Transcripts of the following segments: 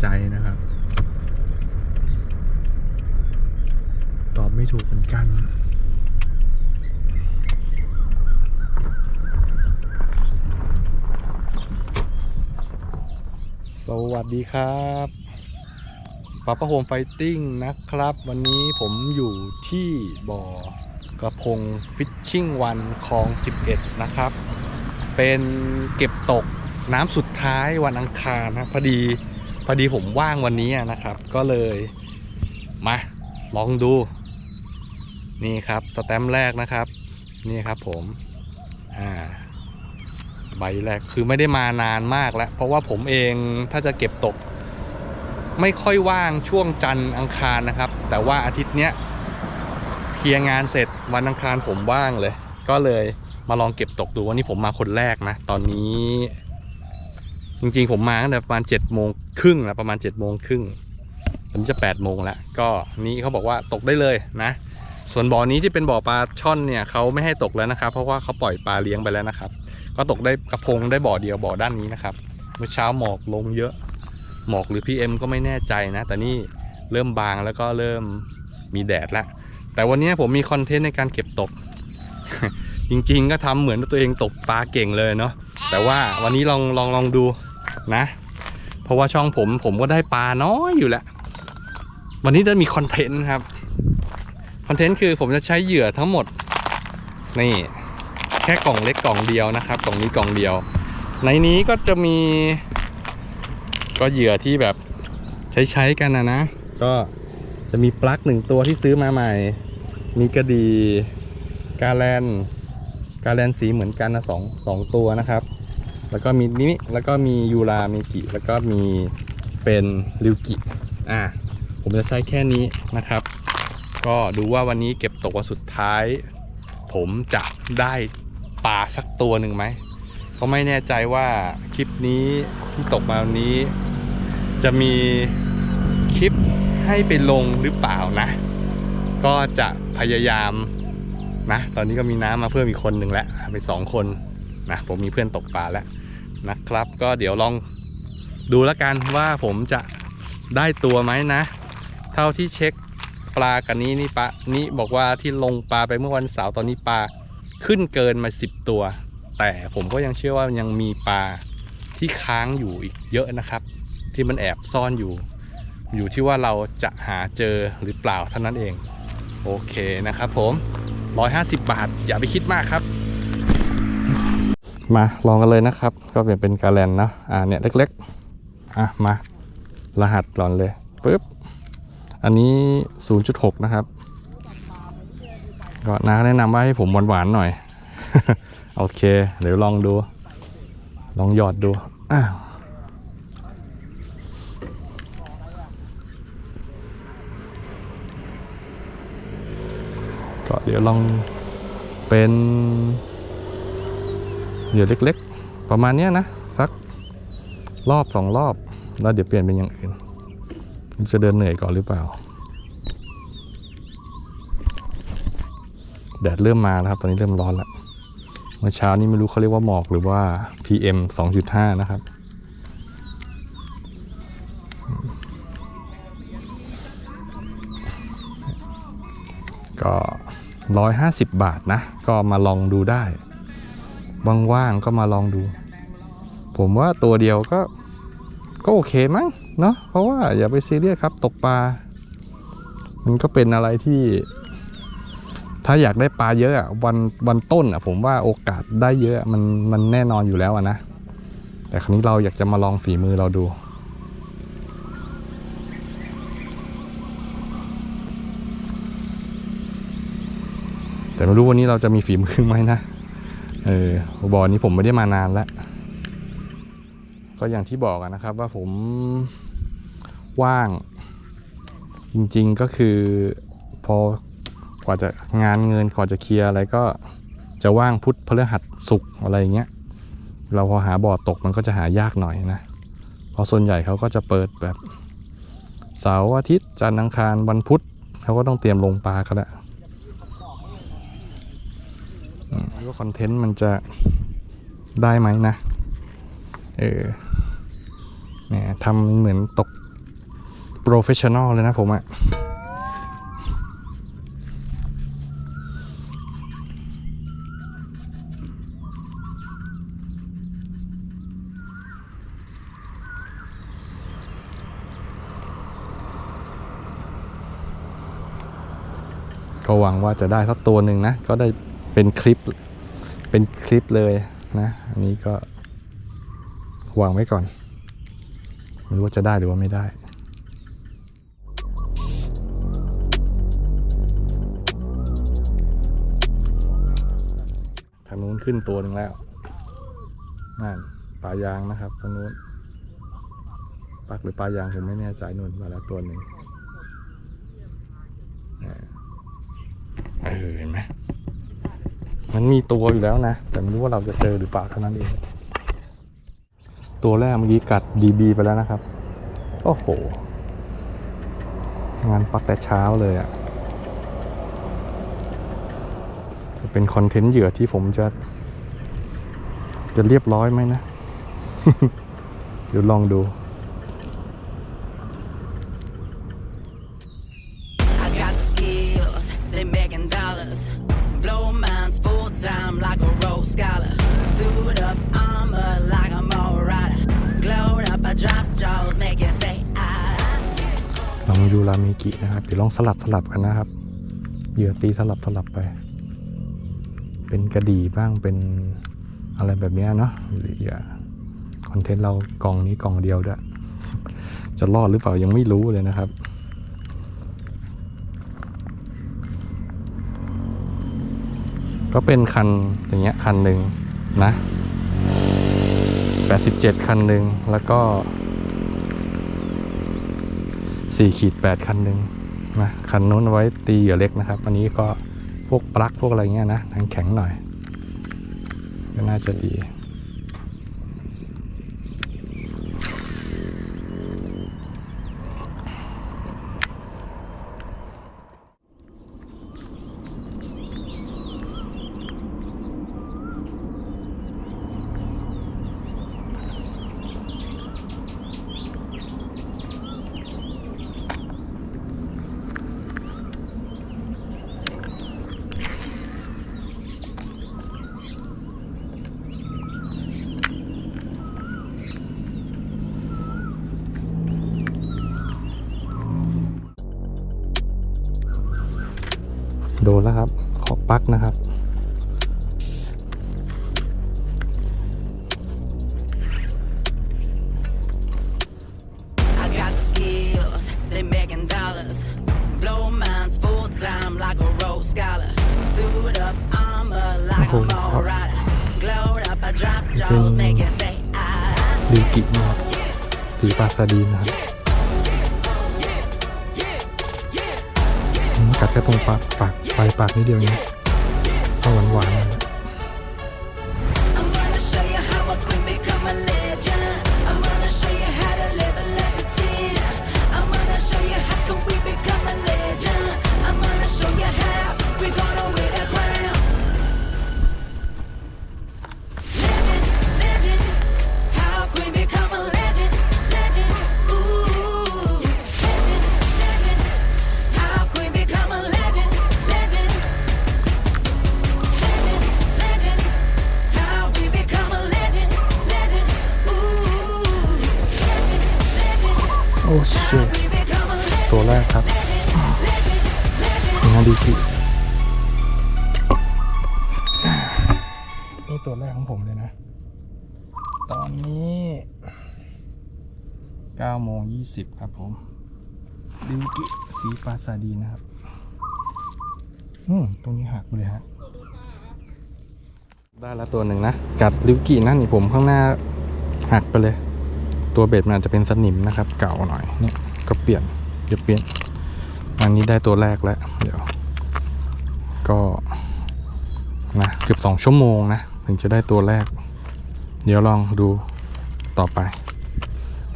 ใจนะครับ ตอบไม่ถูกเหมือนกันสวัสดีครับป้าป้าโฮมไฟติ้งนะครับ วันนี้ผมอยู่ที่บ่อกระพงฟิชชิ่งวันคลอง 11 นะครับ เป็นเก็บตกน้ำสุดท้ายวันอังคารนะพอดี พอดีผมว่างวันนี้นะครับ ก็เลยมาลองดู นี่ครับสแตมแรกนะครับ นี่ครับผมอ่าใบแรกคือไม่ได้มานานมากแล้ว เพราะว่าผมเองถ้าจะเก็บตก ไม่ค่อยว่างช่วงจันทร์อังคารนะครับ แต่ว่าอาทิตย์เนี้ยเคลียร์งานเสร็จวันอังคารผมว่างเลย ก็เลยมาลองเก็บตกดูวันนี้ผมมาคนแรกนะ ตอนนี้ จริงๆผมมาตั้งแต่ประมาณ7จ็ดโมงครึ่งแล้วประมาณ7จ็ดโมงครึ่งตอนนี้จะ8ปดโมงแล้วก็นี้เขาบอกว่าตกได้เลยนะ ส่วนบ่อนี้ที่เป็นบ่อปลาช่อนเนี่ยเขาไม่ให้ตกแล้วนะครับ เพราะว่าเขาปล่อยปลาเลี้ยงไปแล้วนะครับ ก็ตกได้กระพงได้บ่อเดียวบ่อด้านนี้นะครับ เมื่อเช้าหมอกลงเยอะ หมอกหรือ PM ก็ไม่แน่ใจนะ แต่นี่เริ่มบางแล้วก็เริ่มมีแดดแล้วแต่วันนี้ผมมีคอนเทนต์ในการเก็บตก จริงๆก็ทำเหมือนตัวเองตกปลาเก่งเลยเนาะแต่ว่าวันนี้ลองลองลองดู นะ เพราะว่าช่องผมผมก็ได้ปลาน้อยอยู่แล้ว วันนี้จะมีคอนเทนต์ครับคอนเทนต์คือผมจะใช้เหยื่อทั้งหมดนี่แค่กล่องเล็กกล่องเดียวนะครับกล่องนี้กล่องเดียว ในนี้ก็จะมี ก็เหยื่อที่แบบใช้ใช้กันนะนะ ก็จะมีปลั๊กหนึ่งตัวที่ซื้อมาใหม่ มีกระดีกาแลนกาแลนสีเหมือนกันนะสองสองตัวนะครับ แล้วก็มีนี้แล้วก็มียูรามีกิ แล้วก็มีเป็นริวกิ อ่า ผมจะใช้แค่นี้นะครับ ก็ดูว่าวันนี้เก็บตกวันสุดท้าย ผมจะได้ปลาสักตัวหนึ่งไหมก็ไม่แน่ใจว่าคลิปนี้ที่ตกมาวันนี้ จะมีคลิปให้ไปลงหรือเปล่านะ ก็จะพยายามนะ ตอนนี้ก็มีน้ำมาเพิ่มอีกคนหนึ่งแล้วไปสองคนนะ ผมมีเพื่อนตกปลาแล้ว นะครับ ก็เดี๋ยวลองดูแล้วกันว่าผมจะได้ตัวไหมนะ เท่าที่เช็คปลากันนี้นี่ปลานี้บอกว่าที่ลงปลาไปเมื่อวันเสาร์ตอนนี้ปลาขึ้นเกินมา 10 ตัว แต่ผมก็ยังเชื่อว่ายังมีปลาที่ค้างอยู่อีกเยอะนะครับ ที่มันแอบซ่อนอยู่ อยู่ที่ว่าเราจะหาเจอหรือเปล่าเท่านั้นเอง โอเคนะครับผม 150 บาทอย่าไปคิดมากครับ มาลองกันเลยนะครับ ก็เป็นเป็นกาแลนนะอ่าเนี่ยเล็กๆอะมารหัสก่อนเลยปึ๊บอันนี้ 0.6 นะครับ ก็น้าแนะนำว่าให้ผมหวานๆหน่อย โอเค เดี๋ยวลองดู ลองหยอดดูอ้าวก็เดี๋ยวลองเป็น เหยื่อเล็กๆ ประมาณนี้นะ สักรอบสองรอบ แล้วเดี๋ยวเปลี่ยนเป็นอย่างอื่น จะเดินเหนื่อยก่อนหรือเปล่า แดดเริ่มมาแล้วครับ ตอนนี้เริ่มร้อนแล้วเมื่อเช้านี้ไม่รู้เขาเรียกว่าหมอกหรือว่า PM 2.5 นะครับ ก็ 150 บาทนะ ก็มาลองดูได้ ว่างๆก็มาลองดู ผมว่าตัวเดียวก็ก็โอเคมั้งเนาะเพราะว่าอย่าไปซีเรียสครับ ตกปลา มันก็เป็นอะไรที่ ถ้าอยากได้ปลาเยอะอะวันวันต้นอะ ผมว่าโอกาสได้เยอะมันมันแน่นอนอยู่แล้วนะแต่ครั้นี้เราอยากจะมาลองฝีมือเราดูแต่ไม่รู้วันนี้เราจะมีฝีมือไหมนะ เออบอนี้ผมไม่ได้มานานแล้ว ก็อย่างที่บอกนะครับ ว่าผมว่าง จริงๆก็คือพอกว่าจะงานเงินกว่าจะเคลียร์อะไรก็จะว่างพุธพฤหัสศุกร์อะไรอย่างเงี้ย เราพอหาบ่อตกมันก็จะหายากหน่อยนะเพราะส่วนใหญ่เขาก็จะเปิดแบบเสาร์อาทิตย์จันทร์อังคารวันพุธเขาก็ต้องเตรียมลงปลากันแล้ว ว่าคอนเทนต์มันจะได้ไหมนะ เออเนี่ยทำเหมือนตกโปรเฟชชั่นอลเลยนะผมอะก็หวังว่าจะได้สักตัวหนึ่งนะ ก็ได้ เป็นคลิป เป็นคลิปเลยนะ อันนี้ก็วางไว้ก่อน ไม่รู้ว่าจะได้หรือว่าไม่ได้ทางนู้นขึ้นตัวหนึ่งแล้วนั่นปลายางนะครับทางนู้นปักหรือปลายางผมไม่แน่ใจนู่นมาแล้วตัวหนึ่งอ่าเออเห็นไหม มันมีตัวอยู่แล้วนะ แต่ไม่รู้ว่าเราจะเจอหรือเปล่าเท่านั้นเอง ตัวแรกเมื่อกี้กัดดีบีไปแล้วนะครับ โอ้โห งานปักแต่เช้าเลยอะ่ะ เป็นคอนเทนต์เหยื่อที่ผมจะ จะเรียบร้อยไหมนะ เดี๋ยวลองดู ลองสลับสลับกันนะครับ เหยื่อตีสลับสลับไป เป็นกระดี่บ้างเป็นอะไรแบบนี้เนาะหรืออย่าคอนเทนต์เรากล่องนี้กล่องเดียวด้วยจะรอดหรือเปล่ายังไม่รู้เลยนะครับก็เป็นคันอย่างเงี้ยคันหนึ่งนะ 87 คันหนึ่งแล้วก็4ขีด8คันหนึ่ง นะคันนู้นไว้ตีเหยื่อเล็กนะครับ อันนี้ก็พวกปลั๊กพวกอะไรเงี้ยนะทางแข็งหน่อย ก็น่าจะดีนแล้วครับ ขอปลั๊กนะครับ I got the skills, they making dollars. Blow minds full time like a rose scholar. Suit up armor like a Oh, mall oh. rider. Glowed up, I drop jaws, make it say ah. ดิวกินะครับสีปาซาดีนนะครับอืมกัดแค่ตรงปากปากปลายปากนิดเดียวเอง 20 ครับผมดิวกิสีปาซาดีนะครับ อืมตรงนี้หักไปเลยฮะ ได้แล้วตัวหนึ่งนะ กัดดิวกินะนี่ผมข้างหน้าหักไปเลย ตัวเบ็ดมันอาจจะเป็นสนิมนะครับ เก่าหน่อยเนี่ยก็เปลี่ยนเดี๋ยวเปลี่ยน อันนี้ได้ตัวแรกแล้ว เดี๋ยว ก็นะเกือบสองชั่วโมงนะ ถึงจะได้ตัวแรก เดี๋ยวลองดูต่อไป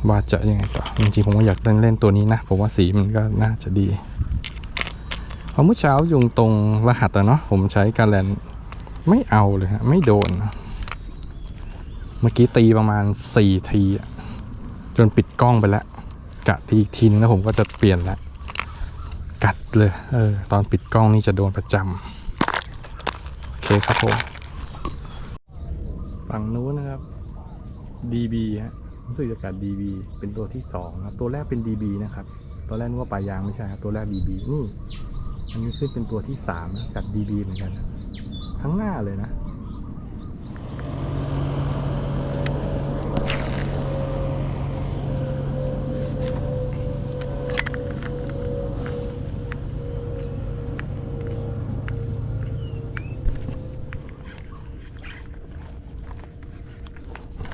ว่าจะยังไงต่อจริงๆผมก็อยากเล่นเล่นตัวนี้นะผมว่าสีมันก็น่าจะดีพราะเมื่อเช้ายุงตรงรหัสอะเนาะผมใช้การแลนไม่เอาเลยฮะไม่โดน เมื่อกี้ตีประมาณสี่ที จนปิดกล้องไปแล้วกะทีอีกทีนึงแล้วผมก็จะเปลี่ยนและกัดเลยเออตอนปิดกล้องนี่จะโดนประจำโอเคครับผมฝั่งนู้นนะครับ DB ฮะ รู้สึกจะกัด DB เป็นตัวที่สองนะครับตัวแรกเป็น DB นะครับตัวแรกนึกว่าปลายางไม่ใช่ครับตัวแรก DB นี่อันนี้ขึ้นเป็นตัวที่สามนะกัด DB เหมือนกันทั้งหน้าเลยนะ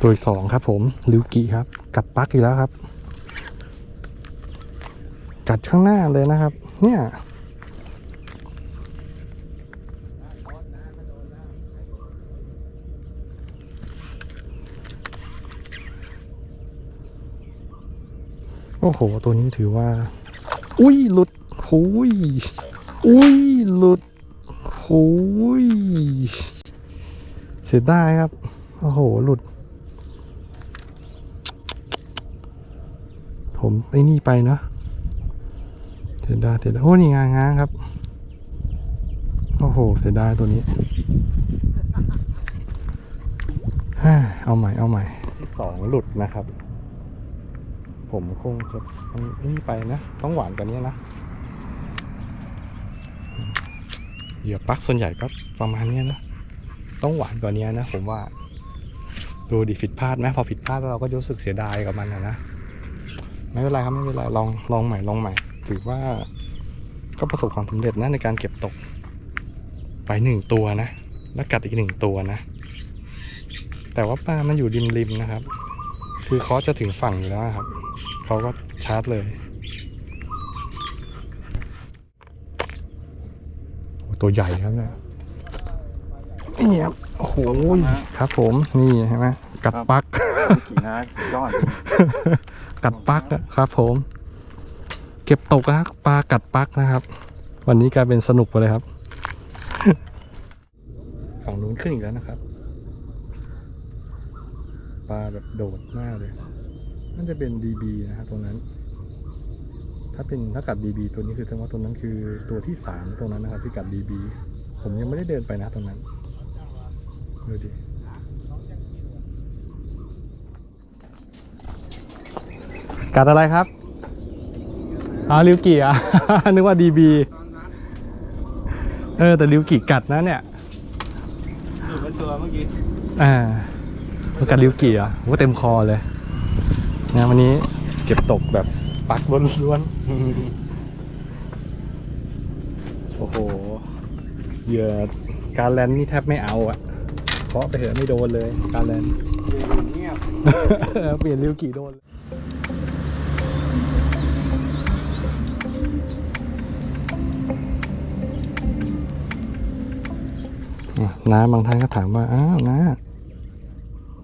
ตัวสองครับผมลิวกิครับ กัดปักอีกแล้วครับ กัดข้างหน้าเลยนะครับ เนี่ยโอ้โห ตัวนี้ถือว่า อุ้ย หลุดหุยอุ้ย หลุดหุยเสียดายครับ โอ้โห หลุด ผมไอ้นี่ไปเนาะเสียดายเสียดายโอ้นี่งางางครับโอ้โหเสียดายตัวนี้เอาใหม่เอาใหม่ที่สองหลุดนะครับ ผมคงจะนี่ไปนะ ต้องหวานกว่านี้นะเหยื่อปักส่วนใหญ่ก็ประมาณนี้นะ ต้องหวานกว่านี้นะ ผมว่า ดูดิผิดพลาดไหมพอผิดพลาดเราก็รู้สึกเสียดายกับมันนะ ไม่เป็นไรครับไม่เป็นไรลองลองใหม่ลองใหม่ ถือว่าก็ประสบความสำเร็จนะในการเก็บตก ไปหนึ่งตัวนะ แล้วกัดอีกหนึ่งตัวนะ แต่ว่าปลามันอยู่ริมริมๆนะครับ คือเขาจะถึงฝั่งอยู่แล้วครับเขาก็ชาร์จเลยโอ้ตัวใหญ่ครับเนี่ยนี่ครับโอ้โหครับผมนี่ใช่ไหมกัดปลั๊กขี่นะยอด กัดปลั๊กะครับ ผม เก็บตกนะครับปลากัดปลั๊กนะครับ วันนี้กลายเป็นสนุกไปเลยครับฝั่งนู้นขึ้นอีกแล้วนะครับปลาแบบโดดมากเลยน่าจะเป็น DB นะครับตรงนั้น ถ้าเป็นถ้ากัด DB ตัวนี้คือแสดงว่าตัวนั้นคือตัวที่สามตรงนั้นนะครับที่กัด DB ผมยังไม่ได้เดินไปนะตรงนั้นดูดิ กัดอะไรครับอ๋อริวกิอะ นึกว่าดีบีเออ แต่ริวกิกัดนะเนี่ยอยู่เป็นตัวเมื่อกี้อ่ามันกัดริวกิอะว่าเต็มคอเลยนะวันนี้เก็บตกแบบปักล้วนๆโอ้โหเหยื่อการแลนนี่แทบไม่เอาอะเพราะไปเถอะไม่โดนเลยการแลนเงียบเปลี่ยนริวกิโดนอะ น้าบางท่านก็ถามว่าอ้าวน้า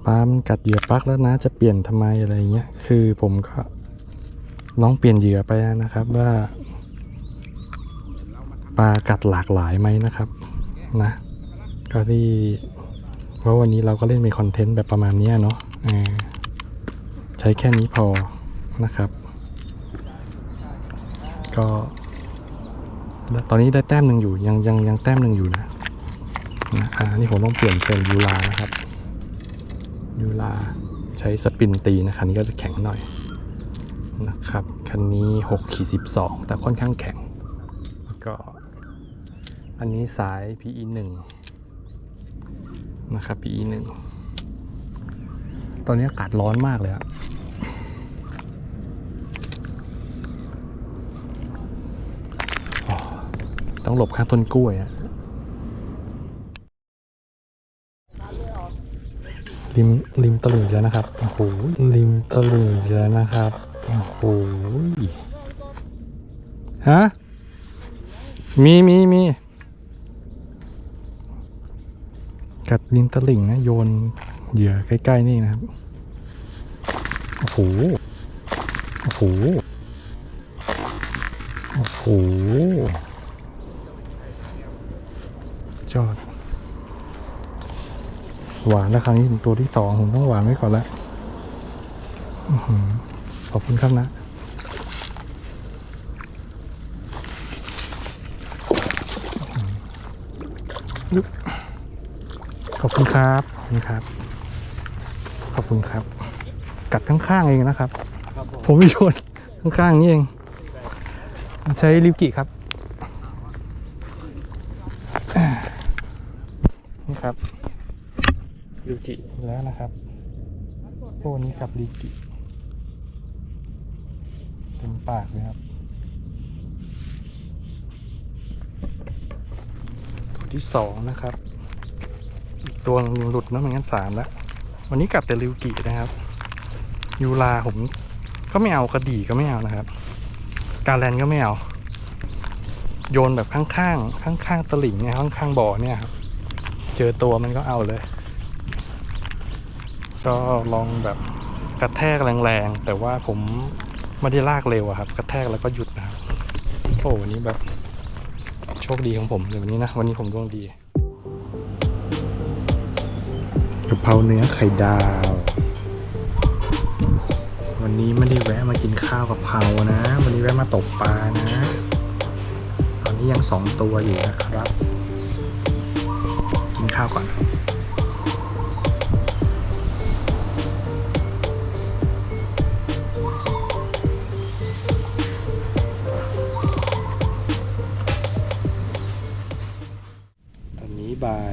ปลามันกัดเหยื่อปลักแล้วนะ จะเปลี่ยนทำไมอะไรเงี้ยคือผมก็ลองเปลี่ยนเหยื่อไปนะครับว่าปลากัดหลากหลายไหมนะครับนะก็ที่เพราะวันนี้เราก็เล่นเป็นคอนเทนต์แบบประมาณนี้เนาะใช้แค่นี้พอนะครับ ก็ ตอนนี้ได้แต้มหนึ่งอยู่ยังยังยังแต้มหนึ่งอยู่นะ นะอ่านี่ผมต้องเปลี่ยนเป็นยูลานะครับยูลาใช้สปินตีนะคันนี้ก็จะแข็งหน่อยนะครับคันนี้6ขีด12 แต่ค่อนข้างแข็ง แล้วก็ อันนี้สาย PE 1นะครับ PE 1ตอนนี้อากาศร้อนมากเลยอะต้องหลบข้างต้นกล้วยอะ ริมริมตลิ่งแล้วนะครับโอ้โหริมตลิ่งแล้วนะครับโอ้โหฮะมีมีมีกัดริมตลิ่งนะโยนเหยื่อใกล้ ๆ นี่นะครับโอ้โหโอ้โหโอ้โห หวานแล้วครั้งนี้ถึงตัวที่สองผมต้องหวานไว้ก่อนละขอบคุณครับนะขอบคุณครับ ขอบคุณครับ ขอบคุณครับ กัดข้างๆเองนะครับ ผมไม่โนข้างๆนี่เอง ใช้ลิวกิครับ กับริกิเต็มปากเลยครับ ตัวที่สองนะครับ อีกตัวหนึงหลุดนะไม่งั้นสามแล้ว วันนี้กัดแต่ริวกินะครับ ยูลาผมก็ไม่เอากระดี่ก็ไม่เอานะครับ การแลนก็ไม่เอา โยนแบบข้างๆข้างๆตลิ่งเนี่ยข้างๆบ่อเนี่ยครับ เจอตัวมันก็เอาเลย ก็ลองแบบ กระแทกแรงๆ แต่ว่าผมไม่ได้ลากเร็วอะครับ กระแทกแล้วก็หยุดนะครับ โอ้วันนี้แบบโชคดีของผมเลยวันนี้นะ วันนี้ผมดวงดีกะเพราเนื้อไข่ดาว วันนี้ไม่ได้แวะมากินข้าวกับเพรานะ วันนี้แวะมาตกปลานะ ตอนนี้ยังสองตัวอยู่นะครับ กินข้าวก่อน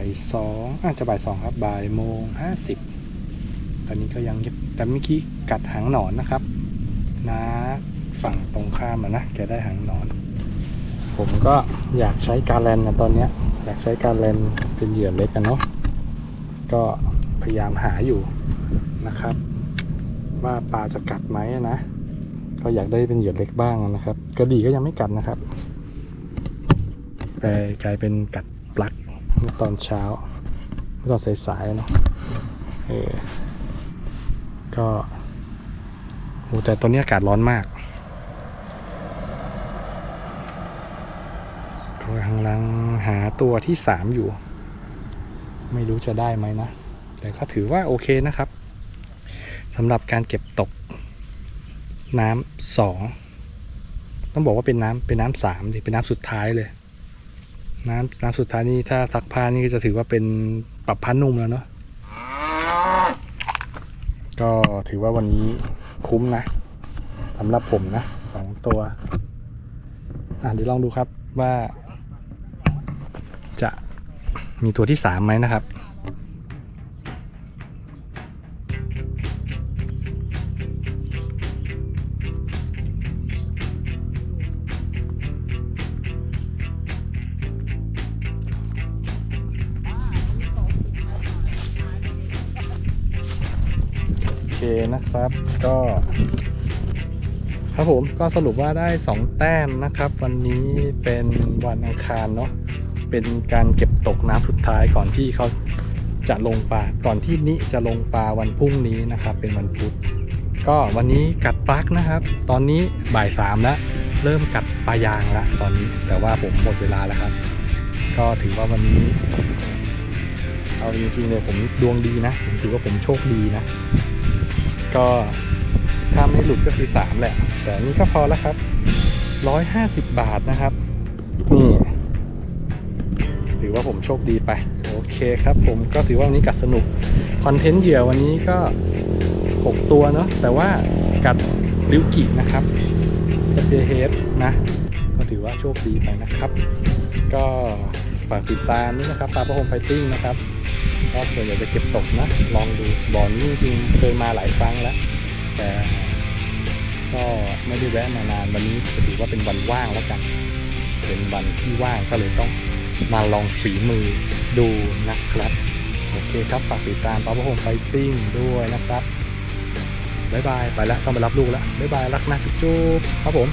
ายสองอาจจะบ่ายสองครับบ่ายโมงห้าสิบตอนนี้ก็ยังเงียบแต่เมื่อกี้กัดหางหนอนนะครับนะฝั่งตรงข้ามะนะแกได้หางหนอน ผมก็อยากใช้การแลนนะตอนเนี้ยอยากใช้การแลนเป็นเหยื่อเล็กกันเนาะก็พยายามหาอยู่นะครับ ว่าปลาจะกัดไหมนะก็อยากได้เป็นเหยื่อเล็กบ้างนะครับ กระดีก็ยังไม่กัดนะครับแต่กลายเป็นกัด มื่อตอนเช้าเมื่อตอนสายๆเนาะเออก็โหแต่ตอนนี้อากาศร้อนมากกำลังหาตัวที่สามอยู่ ไม่รู้จะได้ไหมนะ แต่ก็ถือว่าโอเคนะครับสำหรับการเก็บตกน้ำสองต้องบอกว่าเป็นน้ำเป็นน้ำสามดิเป็นน้ำสุดท้ายเลย น้ำน้ำสุดท้ายนี่ถ้าซักผ้านี่ก็จะถือว่าเป็นปรับผ้านุ่มแล้วเนาะก็ถือว่าวันนี้คุ้มนะสำหรับผมนะสองตัว อะเดี๋ยวลองดูครับว่า จะมีตัวที่สามไหมนะครับ นะครับ ก็ครับผมก็สรุปว่าได้ 2 แต้มนะครับ วันนี้เป็นวันอังคารเนาะเป็นการเก็บตกน้ำสุดท้ายก่อนที่เขาจะลงปลาก่อนที่นิจะลงปลาวันพรุ่งนี้นะครับ เป็นวันพุธก็วันนี้กัดปลั๊กนะครับ ตอนนี้บ่ายสามแล้วเริ่มกัดปลายางแล้วตอนนี้แต่ว่าผมหมดเวลาแล้วครับ ก็ถือว่าวันนี้ เอาจริงๆเลยผมดวงดีนะผมถือว่าผมโชคดีนะ ก็ถ้าไม่หลุดก็คือ 3 แหละ แต่นี่ก็พอแล้วครับ 150 บาทนะครับ นี่ถือว่าผมโชคดีไป โอเคครับ ผมก็ถือว่าวันนี้กัดสนุก คอนเทนต์เหยื่อวันนี้ก็ 6 ตัวเนาะแต่ว่ากัดริวกินะครับสเปเฮดนะ ก็ถือว่าโชคดีไปนะครับ ก็ฝากติดตามนี่นะครับปลาประโฮมไฟติ้งนะครับ ก็ส่วนใหญ่จะเก็บตกนะ ลองดูบ่อนี้จริงเคยมาหลายครั้งแล้ว แต่ก็ไม่ได้แวะมานานวันนี้จะถือว่าเป็นวันว่างแล้วกัน เป็นวันที่ว่างก็เลยต้องมาลองฝีมือดูนะครับ โอเคครับฝากติดตามป๊าปโฮมไฟติ้งด้วยนะครับบ๊ายบาย ไปแล้วต้องไปรับลูกแล้วบ๊ายบาย รักนะจุ๊บๆครับผม